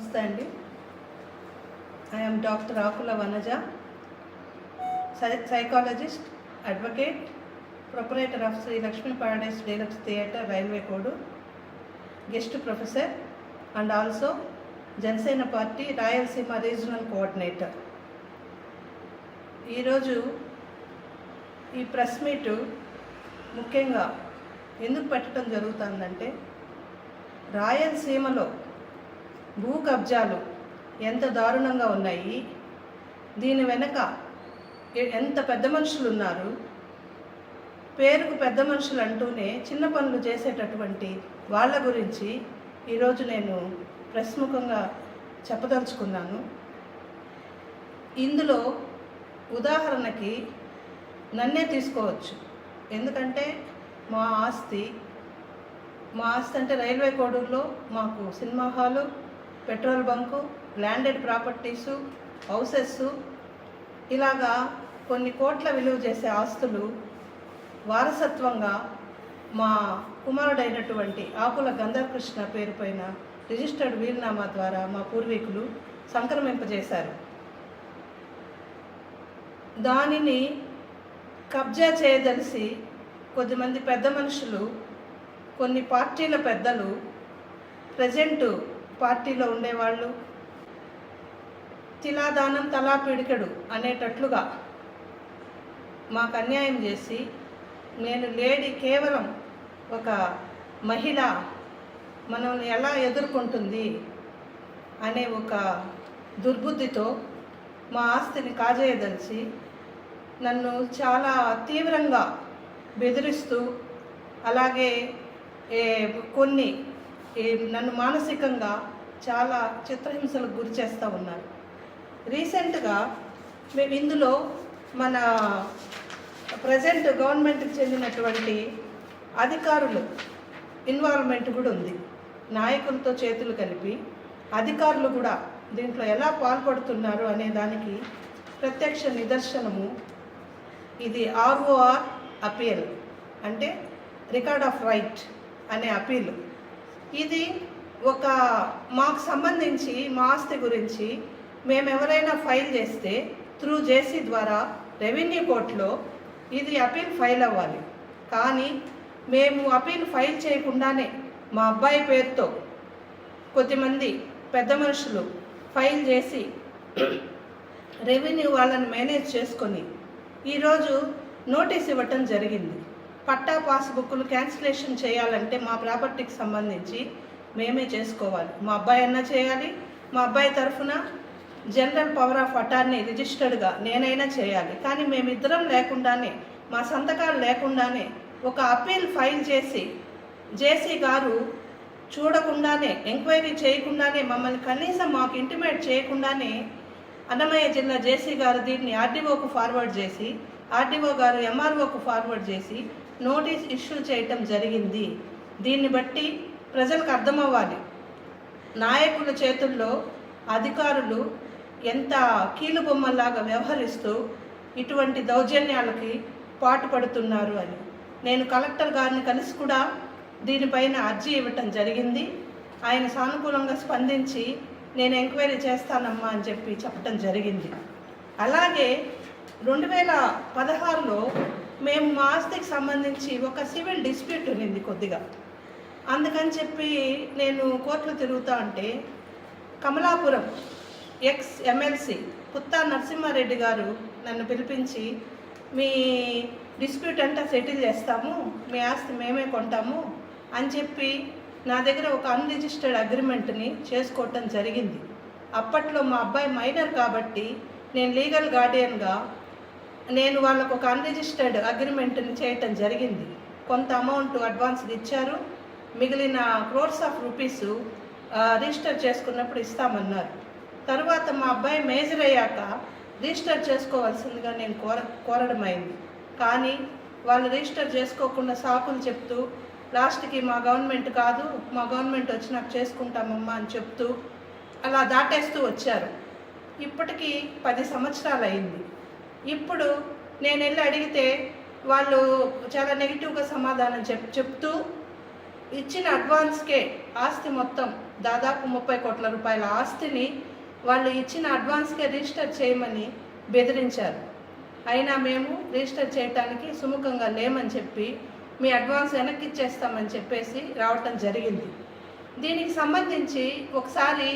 నమస్తే అండి. I'm doctor Akula Vanaja Sye psychologist advocate proprietor of Shri Lakshmi Paradise Deluxe Theatre Railway Kodur guest professor and also Janasena party Rayalaseema regional coordinator ఈరోజు ఈ press meet ముఖ్యంగా ఎందుకు పెట్టడం జరుగుతుందంటే రాయలసీమలో భూ కబ్జాలు ఎంత దారుణంగా ఉన్నాయి? దీని వెనక ఎంత పెద్ద మనుషులు ఉన్నారు పేరుకు పెద్ద మనుషులు అంటూనే చిన్న పనులు చేసేటటువంటి వాళ్ళ గురించి ఈరోజు నేను ప్రస్ముఖంగా చెప్పదలుచుకున్నాను. ఇందులో ఉదాహరణకి నన్నే తీసుకోవచ్చు. ఎందుకంటే మా ఆస్తి మా ఆస్తి అంటే రైల్వే కోడూరులో మాకు cinema hall petrol bunk landed properties houses ఇలాగా కొన్ని కోట్ల విలువ చేసే ఆస్తులు వారసత్వంగా మా కుమారుడైనటువంటి ఆకుల గంధర్కృష్ణ పేరు పైన రిజిస్టర్డ్ వీలునామా ద్వారా మా పూర్వీకులు సంక్రమింపజేశారు. దానిని కబ్జా చేయదలిసి కొద్దిమంది పెద్ద మనుషులు కొన్ని పార్టీల పెద్దలు ప్రజెంటు పార్టీలో ఉండేవాళ్ళు. తిలాదానం తలా పిడికెడు అనేటట్లుగా మాకు అన్యాయం చేసి నేను లేడీ కేవలం ఒక మహిళ మనల్ని ఎలా ఎదుర్కొంటుంది అనే ఒక దుర్బుద్ధితో మా ఆస్తిని కాజేయదలిచి నన్ను చాలా తీవ్రంగా బెదిరిస్తూ అలాగే కొన్ని నన్ను మానసికంగా చాలా చిత్రహింసలకు గురి చేస్తూ ఉన్నారు. రీసెంట్గా మేము ఇందులో మన ప్రజెంట్ గవర్నమెంట్కి చెందినటువంటి అధికారులు ఇన్వాల్వ్మెంట్ కూడా ఉంది. నాయకులతో చేతులు కలిపి అధికారులు కూడా దీంట్లో ఎలా పాల్పడుతున్నారు అనే దానికి ప్రత్యక్ష నిదర్శనము. ఇది ఆర్ఓఆర్ అపీల్ అంటే రికార్డ్ ఆఫ్ రైట్ అనే అపీల్. ఇది ఒక మాకు సంబంధించి మా ఆస్తి గురించి మేము ఎవరైనా ఫైల్ చేస్తే త్రూ జేసీ ద్వారా రెవెన్యూ కోర్టులో ఇది అపీల్ ఫైల్ అవ్వాలి. కానీ మేము అపీల్ ఫైల్ చేయకుండానే మా అబ్బాయి పేరుతో కొద్దిమంది పెద్ద మనుషులు ఫైల్ చేసి రెవెన్యూ వాళ్ళని మేనేజ్ చేసుకొని ఈరోజు నోటీస్ ఇవ్వటం జరిగింది. పట్టా పాస్బుక్లు క్యాన్సిలేషన్ చేయాలంటే మా ప్రాపర్టీకి సంబంధించి మేమే చేసుకోవాలి. మా అబ్బాయి అన్నా చేయాలి మా అబ్బాయి తరఫున జనరల్ పవర్ ఆఫ్ అటార్నీ రిజిస్టర్డ్గా నేనైనా చేయాలి. కానీ మేమిద్దరం లేకుండానే మా సంతకాలు లేకుండానే ఒక అపీల్ ఫైల్ చేసి జేసీ గారు చూడకుండానే ఎంక్వైరీ చేయకుండానే మమ్మల్ని కనీసం మాకు ఇంటిమేట్ చేయకుండానే అన్నమయ్య జిల్లా జేసీ గారు దీన్ని ఆర్డీఓకు ఫార్వర్డ్ చేసి ఆర్డీఓ గారు ఎంఆర్ఓకు ఫార్వర్డ్ చేసి నోటీస్ ఇష్యూ చేయటం జరిగింది. దీన్ని బట్టి ప్రజలకు అర్థమవ్వాలి. నాయకుల చేతుల్లో అధికారులు ఎంత కీలుబొమ్మలాగా వ్యవహరిస్తూ ఇటువంటి దౌర్జన్యాలకి పాటుపడుతున్నారు అని. నేను కలెక్టర్ గారిని కలిసి కూడా దీనిపైన అర్జీ ఇవ్వటం జరిగింది. ఆయన సానుకూలంగా స్పందించి నేను ఎంక్వైరీ చేస్తానమ్మా అని చెప్పి చెప్పటం జరిగింది. అలాగే రెండు వేల పదహారులో మేము మా ఆస్తికి సంబంధించి ఒక సివిల్ డిస్ప్యూట్ ఉన్నింది కొద్దిగా. అందుకని చెప్పి నేను కోర్టులో తిరుగుతా ఉంటే కమలాపురం ఎక్స్ ఎమ్మెల్సీ పుత్తా నరసింహారెడ్డి గారు నన్ను పిలిపించి మీ డిస్ప్యూట్ అంతా సెటిల్ చేస్తాము మీ ఆస్తి మేమే కొంటాము అని చెప్పి నా దగ్గర ఒక అన్రిజిస్టర్డ్ అగ్రిమెంట్ని చేసుకోవటం జరిగింది. అప్పట్లో మా అబ్బాయి మైనర్ కాబట్టి నేను లీగల్ గార్డియన్గా నేను వాళ్ళకు ఒక అన్రిజిస్టర్డ్ అగ్రిమెంట్ని చేయటం జరిగింది. కొంత అమౌంట్ అడ్వాన్స్ ఇచ్చారు. మిగిలిన క్రోర్స్ ఆఫ్ రూపీస్ రిజిస్టర్ చేసుకున్నప్పుడు ఇస్తామన్నారు. తర్వాత మా అబ్బాయి మేజర్ అయ్యాక రిజిస్టర్ చేసుకోవాల్సిందిగా నేను కోర కోరడం అయింది. కానీ వాళ్ళు రిజిస్టర్ చేసుకోకుండా సాకులు చెప్తూ లాస్ట్కి మా గవర్నమెంట్ కాదు మా గవర్నమెంట్ వచ్చి నాకు చేసుకుంటామమ్మా అని చెప్తూ అలా దాటేస్తూ వచ్చారు. ఇప్పటికీ పది సంవత్సరాలు అయింది. ఇప్పుడు నేను వెళ్ళి అడిగితే వాళ్ళు చాలా నెగిటివ్గా సమాధానం చెప్ చెప్తూ ఇచ్చిన అడ్వాన్స్కే ఆస్తి మొత్తం దాదాపు ముప్పై కోట్ల రూపాయల ఆస్తిని వాళ్ళు ఇచ్చిన అడ్వాన్స్కే రిజిస్టర్ చేయమని బెదిరించారు. అయినా మేము రిజిస్టర్ చేయటానికి సుముఖంగా లేమని చెప్పి మీ అడ్వాన్స్ వెనక్కి ఇచ్చేస్తామని చెప్పేసి రావటం జరిగింది. దీనికి సంబంధించి ఒకసారి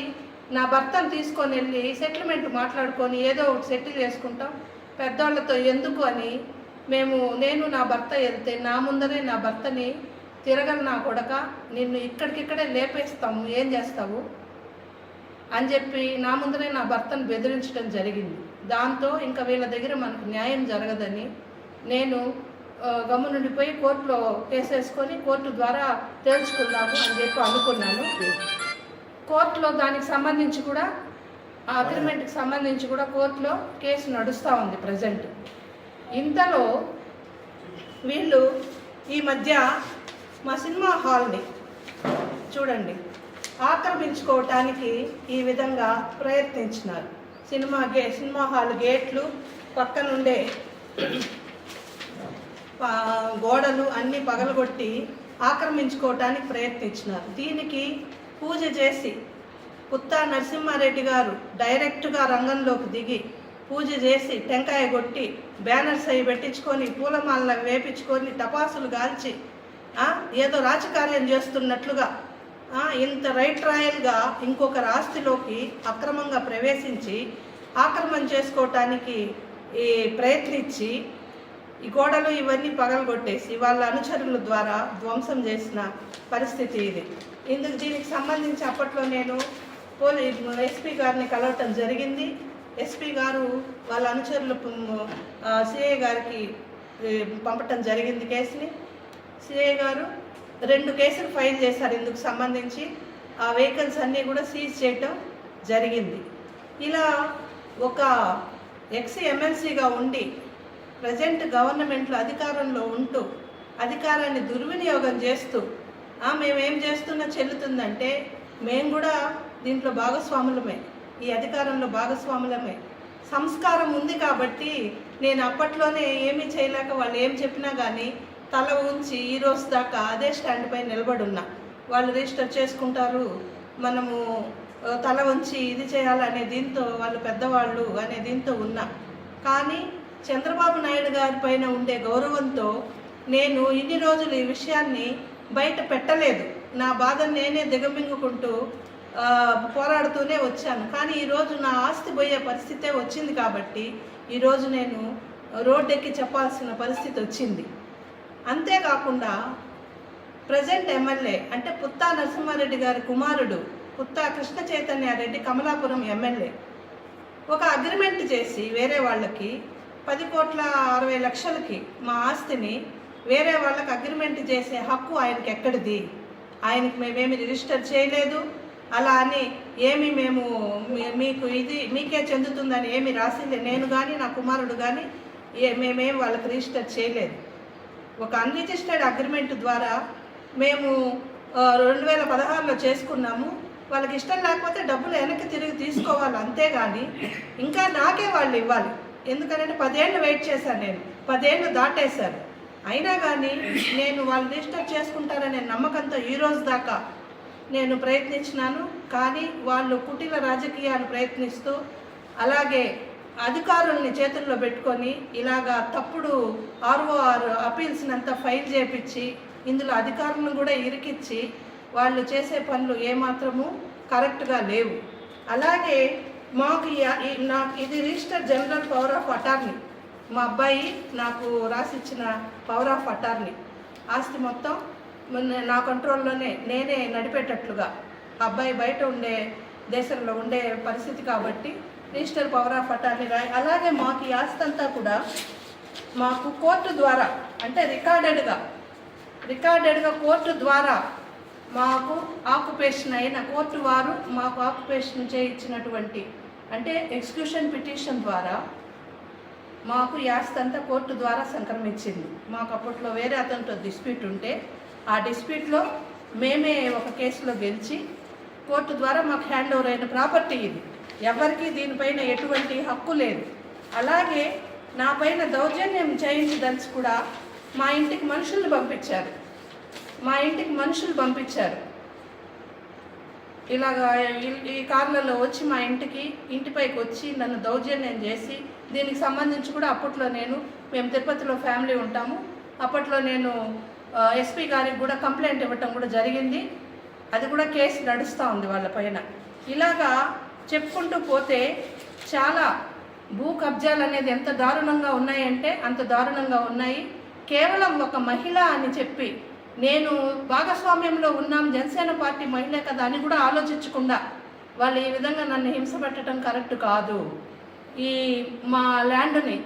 నా భర్తను తీసుకొని వెళ్ళి సెటిల్మెంట్ మాట్లాడుకొని ఏదో ఒకటి సెటిల్ చేసుకుంటాం. పెద్దవాళ్ళతో ఎందుకు అని మేము నేను నా భర్త వెళ్తే నా ముందరే నా భర్తని తిరగల నా కొడక నిన్ను ఇక్కడికిక్కడే లేపేస్తాము ఏం చేస్తావు? అని చెప్పి నా ముందరే నా భర్తను బెదిరించడం జరిగింది. దాంతో ఇంకా వీళ్ళ దగ్గర మనకు న్యాయం జరగదని నేను గమ్మునుండిపోయి కోర్టులో కేసేసుకొని కోర్టు ద్వారా తేల్చుకుందాము అని చెప్పి అనుకున్నాను. కోర్టులో దానికి సంబంధించి కూడా ఆ అగ్రిమెంట్కి సంబంధించి కూడా కోర్టులో కేసు నడుస్తూ ఉంది ప్రజెంట్. ఇంతలో వీళ్ళు ఈ మధ్య మా సినిమా హాల్ని చూడండి ఆక్రమించుకోవటానికి ఈ విధంగా ప్రయత్నించినారు. సినిమా గే సినిమా హాల్ గేట్లు పక్కనుండే గోడలు అన్నీ పగలగొట్టి ఆక్రమించుకోవటానికి ప్రయత్నించినారు. దీనికి పూజ చేసి పుత్తా నరసింహారెడ్డి గారు డైరెక్ట్గా రంగంలోకి దిగి పూజ చేసి టెంకాయ కొట్టి బ్యానర్స్ అవి పెట్టించుకొని పూలమాలను వేపించుకొని టపాసులు కాల్చి ఏదో రాజకార్యం చేస్తున్నట్లుగా ఇంత రైట్ రాయల్గా ఇంకొక ఆస్తిలోకి అక్రమంగా ప్రవేశించి ఆక్రమణ చేసుకోవటానికి ఈ ప్రయత్నించి ఈ గోడలు ఇవన్నీ పగలగొట్టేసి వాళ్ళ అనుచరుల ద్వారా ధ్వంసం చేసిన పరిస్థితి ఇది. ఇందుకు దీనికి సంబంధించి అప్పట్లో నేను పోలీ ఎస్పీ గారిని కలవటం జరిగింది. ఎస్పీ గారు వాళ్ళ అనుచరులు సిఐ గారికి పంపటం జరిగింది కేసుని. సిఐ గారు రెండు కేసులు ఫైల్ చేశారు ఇందుకు సంబంధించి. ఆ వెహికల్స్ అన్నీ కూడా సీజ్ చేయటం జరిగింది. ఇలా ఒక ఎక్స్ ఎమ్మెల్సీగా ఉండి ప్రజెంట్ గవర్నమెంట్లో అధికారంలో ఉంటూ అధికారాన్ని దుర్వినియోగం చేస్తూ మేమేం చేస్తున్నా చెల్లుతుందంటే మేము కూడా దీంట్లో భాగస్వాములమే. ఈ అధికారంలో భాగస్వాములమే. సంస్కారం ఉంది కాబట్టి నేను అప్పట్లోనే ఏమీ చేయలేక వాళ్ళు ఏం చెప్పినా కానీ తల ఉంచి ఈ రోజు దాకా అదే స్టాండ్ పై నిలబడి వాళ్ళు రిజిస్టర్ చేసుకుంటారు. మనము తల ఉంచి ఇది చేయాలనే దీంతో వాళ్ళు పెద్దవాళ్ళు అనే దీంతో ఉన్నా. కానీ చంద్రబాబు నాయుడు గారి పైన ఉండే గౌరవంతో నేను ఇన్ని రోజులు ఈ విషయాన్ని బయట పెట్టలేదు. నా బాధను నేనే దిగమింగుకుంటూ పోరాడుతూనే వచ్చాను. కానీ ఈరోజు నా ఆస్తి పోయే పరిస్థితే వచ్చింది కాబట్టి ఈరోజు నేను రోడ్డెక్కి చెప్పాల్సిన పరిస్థితి వచ్చింది. అంతేకాకుండా ప్రజెంట్ ఎమ్మెల్యే అంటే పుత్తా నరసింహారెడ్డి గారి కుమారుడు పుత్తా కృష్ణ చైతన్యారెడ్డి కమలాపురం ఎమ్మెల్యే. ఒక అగ్రిమెంట్ చేసి వేరే వాళ్ళకి పది కోట్ల అరవై లక్షలకి మా ఆస్తిని వేరే వాళ్ళకి అగ్రిమెంట్ చేసే హక్కు ఆయనకి ఎక్కడిది? ఆయనకి మేమేమి రిజిస్టర్ చేయలేదు. అలా అని ఏమి మేము మీ- మీకు ఇది మీకే చెందుతుందని ఏమి రాసింది. నేను కానీ నా కుమారుడు కానీ ఏ మేమేం వాళ్ళకి రిజిస్టర్ చేయలేదు. ఒక అన్రిజిస్టర్డ్ అగ్రిమెంట్ ద్వారా మేము రెండు వేల పదహారులో చేసుకున్నాము. వాళ్ళకి ఇష్టం లేకపోతే డబ్బులు వెనక్కి తిరిగి తీసుకోవాలి అంతేగాని ఇంకా నాకే వాళ్ళు ఇవ్వాలి. ఎందుకంటే పదేళ్ళు వెయిట్ చేశాను నేను. పదేళ్ళు దాటేశారు. అయినా కానీ నేను వాళ్ళు రిజిస్టర్ చేసుకుంటారనే నమ్మకంతో ఈ రోజు దాకా నేను ప్రయత్నించినాను కానీ వాళ్ళు కుటిల రాజకీయాలు ప్రయత్నిస్తూ అలాగే అధికారుల్ని చేతుల్లో పెట్టుకొని ఇలాగా తప్పుడు ఆర్ఓఆర్ అపీల్స్నంతా ఫైల్ చేపించి ఇందులో అధికారులను కూడా ఇరికిచ్చి వాళ్ళు చేసే పనులు ఏమాత్రము కరెక్ట్గా లేవు. అలాగే మాకు ఈ- నాకు ఇది register general power of attorney. మా అబ్బాయి నాకు రాసిచ్చిన పవర్ ఆఫ్ అటార్నీ. ఆస్తి మొత్తం నా కంట్రోల్లోనే నేనే నడిపేటట్లుగా. అబ్బాయి బయట ఉండే దేశంలో ఉండే పరిస్థితి కాబట్టి రిజిస్టర్ పవర్ ఆఫ్ అటార్నీ రాయి. అలాగే మాకు ఈ ఆస్తంతా కూడా మాకు కోర్టు ద్వారా అంటే రికార్డెడ్గా రికార్డెడ్గా కోర్టు ద్వారా మాకు ఆక్యుపేషన్ అయిన కోర్టు వారు మాకు ఆక్యుపేషన్ చేయించినటువంటి అంటే ఎక్స్క్యూషన్ పిటిషన్ ద్వారా మాకు యాస్తంతా కోర్టు ద్వారా సంక్రమించింది. మాకు అప్పట్లో వేరే అతనితో డిస్ప్యూట్ ఉంటే ఆ డిస్ప్యూట్లో మేమే ఒక కేసులో గెలిచి కోర్టు ద్వారా మాకు హ్యాండ్ ఓవర్ అయిన ప్రాపర్టీ ఇది. ఎవరికీ దీనిపైన ఎటువంటి హక్కు లేదు. అలాగే నా పైన దౌర్జన్యం చేయించదలిచి కూడా మా ఇంటికి మనుషుల్ని పంపించారు. మా ఇంటికి మనుషులు పంపించారు. ఇలాగా ఈ- ఈ కార్లలో వచ్చి మా ఇంటికి ఇంటిపైకి వచ్చి నన్ను దౌర్జన్యం చేసి దీనికి సంబంధించి కూడా అప్పట్లో నేను మేము తిరుపతిలో ఫ్యామిలీ ఉంటాము. అప్పట్లో నేను ఎస్పీ గారికి కూడా కంప్లైంట్ ఇవ్వటం కూడా జరిగింది. అది కూడా కేసు నడుస్తూ ఉంది వాళ్ళ పైన. ఇలాగా చెప్పుకుంటూ పోతే చాలా భూ కబ్జాలు అనేది ఎంత దారుణంగా ఉన్నాయంటే అంత దారుణంగా ఉన్నాయి. కేవలం ఒక మహిళ అని చెప్పి నేను భాగస్వామ్యంలో ఉన్నాం జనసేన పార్టీ మహిళ కదా అని కూడా ఆలోచించకుండా వాళ్ళు ఈ విధంగా నన్ను హింస పెట్టడం కరెక్ట్ కాదు. ఈ మా ల్యాండ్ని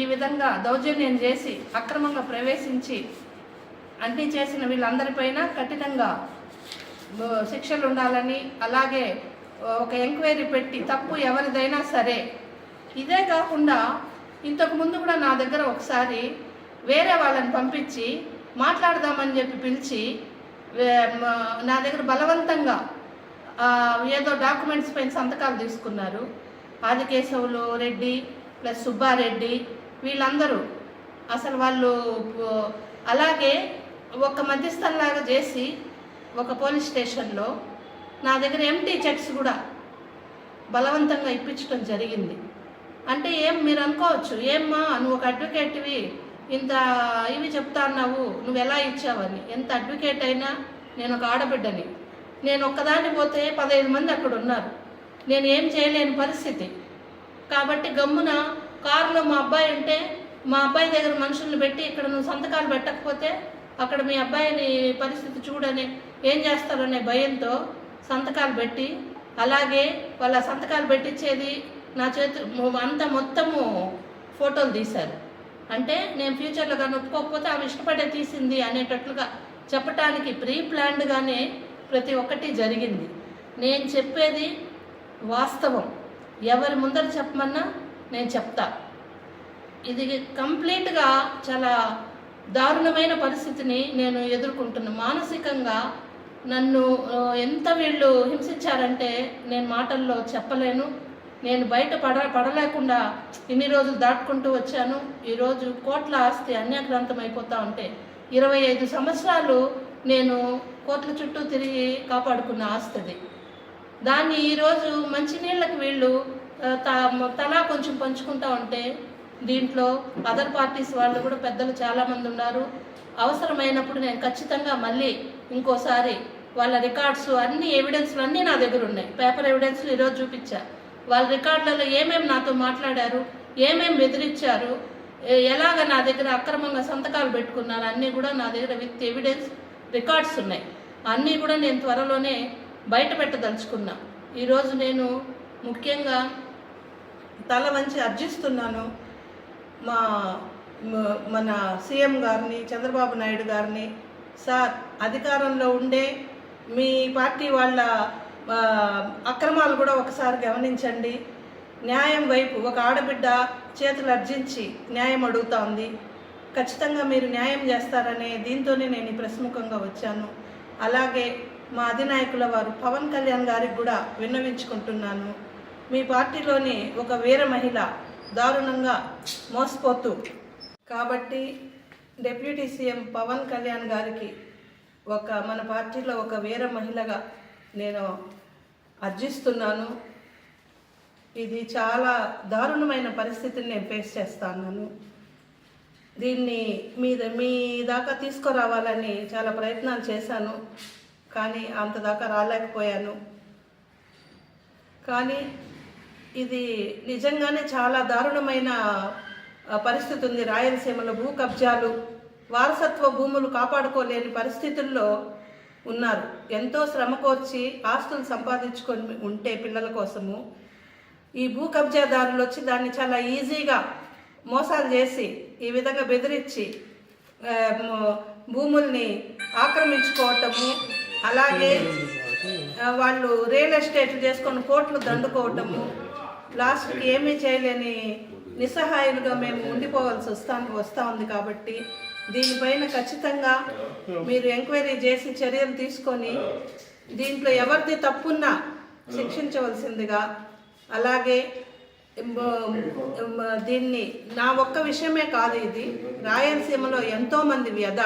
ఈ విధంగా దౌర్జన్యం చేసి అక్రమంగా ప్రవేశించి అన్ని చేసిన వీళ్ళందరిపైన కఠినంగా శిక్షలు ఉండాలని అలాగే ఒక ఎంక్వైరీ పెట్టి తప్పు ఎవరిదైనా సరే. ఇదే కాకుండా ఇంతకు ముందు కూడా నా దగ్గర ఒకసారి వేరే వాళ్ళని పంపించి మాట్లాడదామని చెప్పి పిలిచి నా దగ్గర బలవంతంగా ఏదో డాక్యుమెంట్స్ పైన సంతకాలు తీసుకున్నారు. ఆదికేశవులు రెడ్డి ప్లస్ సుబ్బారెడ్డి వీళ్ళందరూ. అసలు వాళ్ళు అలాగే ఒక మధ్యస్థంలాగా చేసి ఒక పోలీస్ స్టేషన్లో నా దగ్గర ఎంటీ చెక్స్ కూడా బలవంతంగా ఇప్పించడం జరిగింది. అంటే ఏం మీరు అనుకోవచ్చు ఏమ్మా నువ్వు ఒక అడ్వకేట్వి ఇంత ఇవి చెప్తా అన్నావు నువ్వు ఎలా ఇచ్చావని. ఎంత అడ్వకేట్ అయినా నేను ఒక ఆడబిడ్డని. నేను ఒక్కదాన్ని పోతే పదహైదు మంది అక్కడ ఉన్నారు. నేను ఏం చేయలేని పరిస్థితి. కాబట్టి గమ్మున కారులో మా అబ్బాయి ఉంటే మా అబ్బాయి దగ్గర మనుషుల్ని పెట్టి ఇక్కడ నువ్వు సంతకాలు పెట్టకపోతే అక్కడ మీ అబ్బాయిని పరిస్థితి చూడని ఏం చేస్తారనే భయంతో సంతకాలు పెట్టి అలాగే వాళ్ళ సంతకాలు పెట్టించేది నా చేతి అంత మొత్తము ఫోటోలు తీశారు. అంటే నేను ఫ్యూచర్లో కానీ ఒప్పుకోకపోతే ఆమె ఇష్టపడే తీసింది అనేటట్లుగా చెప్పటానికి ప్రీ ప్లాన్డ్గానే ప్రతి ఒక్కటి జరిగింది. నేను చెప్పేది వాస్తవం. ఎవరి ముందర చెప్పమన్నా నేను చెప్తా. ఇది కంప్లీట్గా చాలా దారుణమైన పరిస్థితిని నేను ఎదుర్కొంటున్నాను మానసికంగా నన్ను ఎంత వీళ్ళు హింసించారంటే నేను మాటల్లో చెప్పలేను. నేను బయట పడ పడలేకుండా ఇన్ని రోజులు దాటుకుంటూ వచ్చాను. ఈరోజు కోట్ల ఆస్తి అన్యాక్రాంతం అయిపోతా ఉంటే ఇరవై ఐదు సంవత్సరాలు నేను కోట్ల చుట్టూ తిరిగి కాపాడుకున్న ఆస్తిది దాన్ని ఈరోజు మంచినీళ్ళకి వీళ్ళు తలా కొంచెం పంచుకుంటా ఉంటే దీంట్లో అదర్ పార్టీస్ వాళ్ళు కూడా పెద్దలు చాలామంది ఉన్నారు. అవసరమైనప్పుడు నేను ఖచ్చితంగా మళ్ళీ ఇంకోసారి వాళ్ళ రికార్డ్స్ అన్ని ఎవిడెన్స్లు అన్నీ నా దగ్గర ఉన్నాయి. పేపర్ ఎవిడెన్స్లు ఈరోజు చూపించా. వాళ్ళ రికార్డులలో ఏమేమి నాతో మాట్లాడారు ఏమేమి బెదిరించారు ఎలాగ నా దగ్గర అక్రమంగా సంతకాలు పెట్టుకున్నారు అన్నీ కూడా నా దగ్గర విత్ ఎవిడెన్స్ రికార్డ్స్ ఉన్నాయి. అన్నీ కూడా నేను త్వరలోనే బయట పెట్టదలుచుకున్నా. ఈరోజు నేను ముఖ్యంగా తల వంచి అర్జిస్తున్నాను. మా మన సీఎం గారిని చంద్రబాబు నాయుడు గారిని సార్ అధికారంలో ఉండే మీ పార్టీ వాళ్ళ అక్రమాలు కూడా ఒకసారి గమనించండి. న్యాయం వైపు ఒక ఆడబిడ్డ చేతులు అర్జించి న్యాయం అడుగుతా ఉంది. ఖచ్చితంగా మీరు న్యాయం చేస్తారనే దీంతోనే నేను ఈ ప్రశ్ముఖంగా వచ్చాను. అలాగే మా అధినాయకుల వారు పవన్ కళ్యాణ్ గారికి కూడా విన్నవించుకుంటున్నాను. మీ పార్టీలోని ఒక వీర మహిళ దారుణంగా మోసపోతూ. కాబట్టి డిప్యూటీ సీఎం పవన్ కళ్యాణ్ గారికి ఒక మన పార్టీలో ఒక వీర మహిళగా నేను అర్జిస్తున్నాను. ఇది చాలా దారుణమైన పరిస్థితిని నేను ఫేస్ చేస్తున్నాను. దీన్ని మీద మీ దాకా తీసుకురావాలని చాలా ప్రయత్నాలు చేశాను. కానీ అంత దాకా రాలేకపోయాను. కానీ ఇది నిజంగానే చాలా దారుణమైన పరిస్థితి ఉంది. రాయలసీమలో భూ కబ్జాలు వారసత్వ భూములు కాపాడుకోలేని పరిస్థితుల్లో ఉన్నారు. ఎంతో శ్రమ కోర్చి ఆస్తులు సంపాదించుకొని ఉంటే పిల్లల కోసము. ఈ భూ కబ్జాదారులు వచ్చి దాన్ని చాలా ఈజీగా మోసాలు చేసి ఈ విధంగా బెదిరించి భూముల్ని ఆక్రమించుకోవటము అలాగే వాళ్ళు రియల్ ఎస్టేట్లు చేసుకొని కోట్లు దండుకోవటము లాస్ట్కి ఏమీ చేయలేని నిస్సహాయులుగా మేము ఉండిపోవాల్సి వస్తాను వస్తూ ఉంది కాబట్టి దీనిపైన ఖచ్చితంగా మీరు ఎంక్వైరీ చేసి చర్యలు తీసుకొని దీంట్లో ఎవరిది తప్పున్నా శిక్షించవలసిందిగా అలాగే దీన్ని నా ఒక్క విషయమే కాదు ఇది. రాయలసీమలో ఎంతోమంది వ్యధ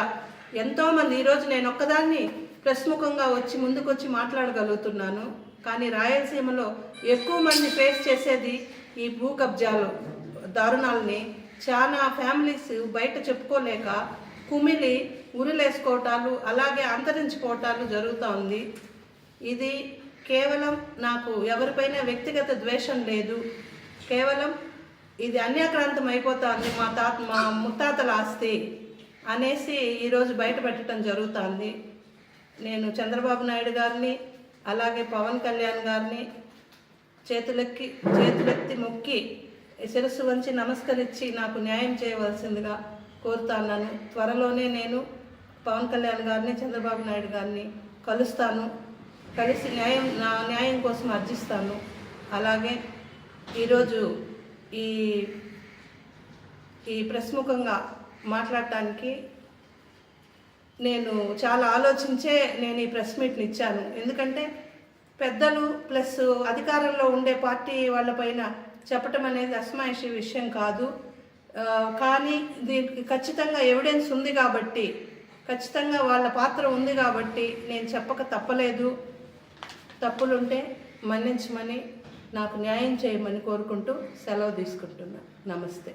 ఎంతోమంది ఈరోజు నేను ఒక్కదాన్ని ప్రశ్ముఖంగా వచ్చి ముందుకొచ్చి మాట్లాడగలుగుతున్నాను. కానీ రాయలసీమలో ఎక్కువ మంది ఫేస్ చేసేది ఈ భూ కబ్జాలు. దారుణాలని చాలా ఫ్యామిలీస్ బయట చెప్పుకోలేక కుమిలి ఉరిలేసుకోవటాలు అలాగే అంతరించిపోవటాలు జరుగుతూ ఉంది. ఇది కేవలం నాకు ఎవరిపైన వ్యక్తిగత ద్వేషం లేదు. కేవలం ఇది అన్యాక్రాంతం అయిపోతుంది మా తాత మా ముత్తాతల ఆస్తి అనేసి ఈరోజు బయట పెట్టడం జరుగుతుంది నేను చంద్రబాబు నాయుడు గారిని అలాగే పవన్ కళ్యాణ్ గారిని చేతులెక్కి చేతులెత్తి మొక్కి శిరస్సు వంచి నమస్కరించి నాకు న్యాయం చేయవలసిందిగా కోరుతాను త్వరలోనే నేను పవన్ కళ్యాణ్ గారిని చంద్రబాబు నాయుడు గారిని కలుస్తాను. కలిసి న్యాయం నా న్యాయం కోసం అర్జిస్తాను. అలాగే ఈరోజు ఈ ఈ ప్రశ్ముఖంగా మాట్లాడటానికి నేను చాలా ఆలోచించే నేను ఈ ప్రెస్ మీట్ని ఇచ్చాను. ఎందుకంటే పెద్దలు ప్లస్ అధికారంలో ఉండే పార్టీ వాళ్ళపైన చెప్పటం అనేది అస్మాయిషి విషయం కాదు. కానీ దీనికి ఖచ్చితంగా ఎవిడెన్స్ ఉంది కాబట్టి ఖచ్చితంగా వాళ్ళ పాత్ర ఉంది కాబట్టి నేను చెప్పక తప్పలేదు. తప్పులుంటే మన్నించమని నాకు న్యాయం చేయమని కోరుకుంటూ సెలవు తీసుకుంటున్నా. నమస్తే.